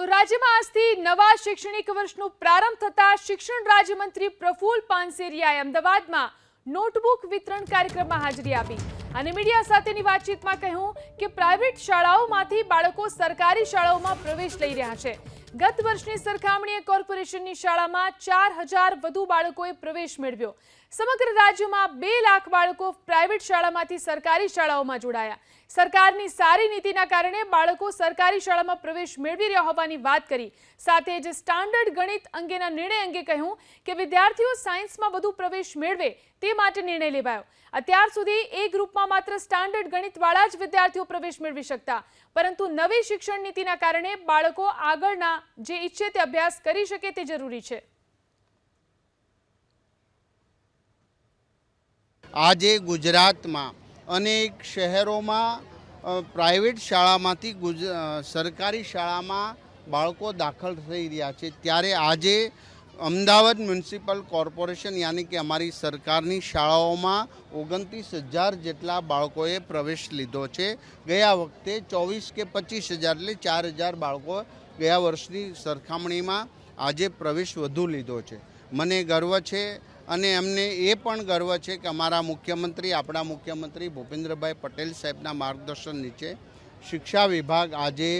તો રાજ્યમાં આજથી નવા શૈક્ષણિક વર્ષનો પ્રારંભ થતા શિક્ષણ રાજ્યમંત્રી પ્રફુલ પાનસેરિયાએ અમદાવાદમાં નોટબુક વિતરણ કાર્યક્રમમાં હાજરી આપી. અને મીડિયા સાથેની વાતચીતમાં કહ્યું કે પ્રાઇવેટ શાળાઓમાંથી બાળકો સરકારી શાળાઓમાં પ્રવેશ લઈ રહ્યા છે. ગત વર્ષની સરખામણીએ કોર્પોરેશનની શાળામાં ચાર હજાર વધુ બાળકોએ પ્રવેશ મેળવ્યો. સમગ્ર રાજ્યમાં બે લાખ બાળકો પ્રાઇવેટ શાળામાંથી સરકારી શાળાઓમાં જોડાયા. સરકારની સારી નીતિના કારણે બાળકો સરકારી શાળામાં પ્રવેશ મેળવી રહ્યા હોવાની વાત કરી. સાથે જ સ્ટાન્ડર્ડ ગણિત અંગેના નિર્ણય અંગે કહ્યું કે વિદ્યાર્થીઓ સાયન્સમાં વધુ પ્રવેશ મેળવે તે માટે નિર્ણય લેવાયો. અત્યાર સુધી એ માત્ર સ્ટાન્ડર્ડ ગણિતવાળા જ વિદ્યાર્થીઓ પ્રવેશ મેળવી શકતા. પરંતુ નવી શિક્ષણ નીતિના કારણે બાળકો આગળના જે ઈચ્છે તે અભ્યાસ કરી શકે તે જરૂરી છે. આજે ગુજરાતમાં અનેક શહેરોમાં પ્રાઇવેટ શાળામાંથી સરકારી શાળામાં બાળકો દાખલ થઈ રહ્યા છે. ત્યારે આજે અમદાવાદ મ્યુનિસિપલ કોર્પોરેશન યાની કે અમારી સરકારની શાળાઓમાં ઓગણત્રીસ હજાર જેટલા બાળકોએ પ્રવેશ લીધો છે. ગયા વખતે ચોવીસ કે પચીસ હજાર એટલે ચાર હજાર બાળકો ગયા વર્ષની સરખામણીમાં આજે પ્રવેશ વધુ લીધો છે. મને ગર્વ છે અને અમને એ પણ ગર્વ છે કે અમારા મુખ્યમંત્રી, આપણા મુખ્યમંત્રી ભૂપેન્દ્રભાઈ પટેલ સાહેબના માર્ગદર્શન નીચે શિક્ષા વિભાગ આજે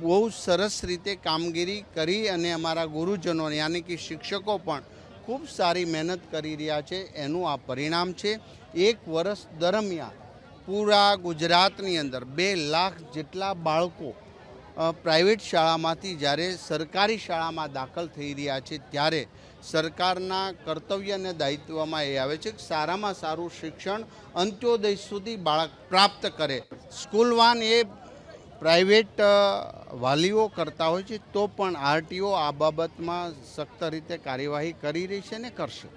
બહુ સરસ રીતે કામગીરી કરી અને અમારા ગુરુજનો યાની કે શિક્ષકો પણ ખૂબ સારી મહેનત કરી રહ્યા છે. એનું આ પરિણામ છે. એક વર્ષ દરમિયાન પૂરા ગુજરાતની અંદર બે લાખ જેટલા બાળકો પ્રાઇવેટ શાળામાંથી જ્યારે સરકારી શાળામાં દાખલ થઈ રહ્યા છે ત્યારે સરકારના કર્તવ્ય અને દાયિત્વમાં એ આવે છે કે સારામાં સારું શિક્ષણ અંત્યોદય સુધી બાળક પ્રાપ્ત કરે. સ્કૂલ વાન એ પ્રાઇવેટ વાલીઓ કરતા હોય છે, તો પણ આરટીઓ આ બાબતમાં સખ્ત રીતે કાર્યવાહી કરી રહી છે ને કરશે?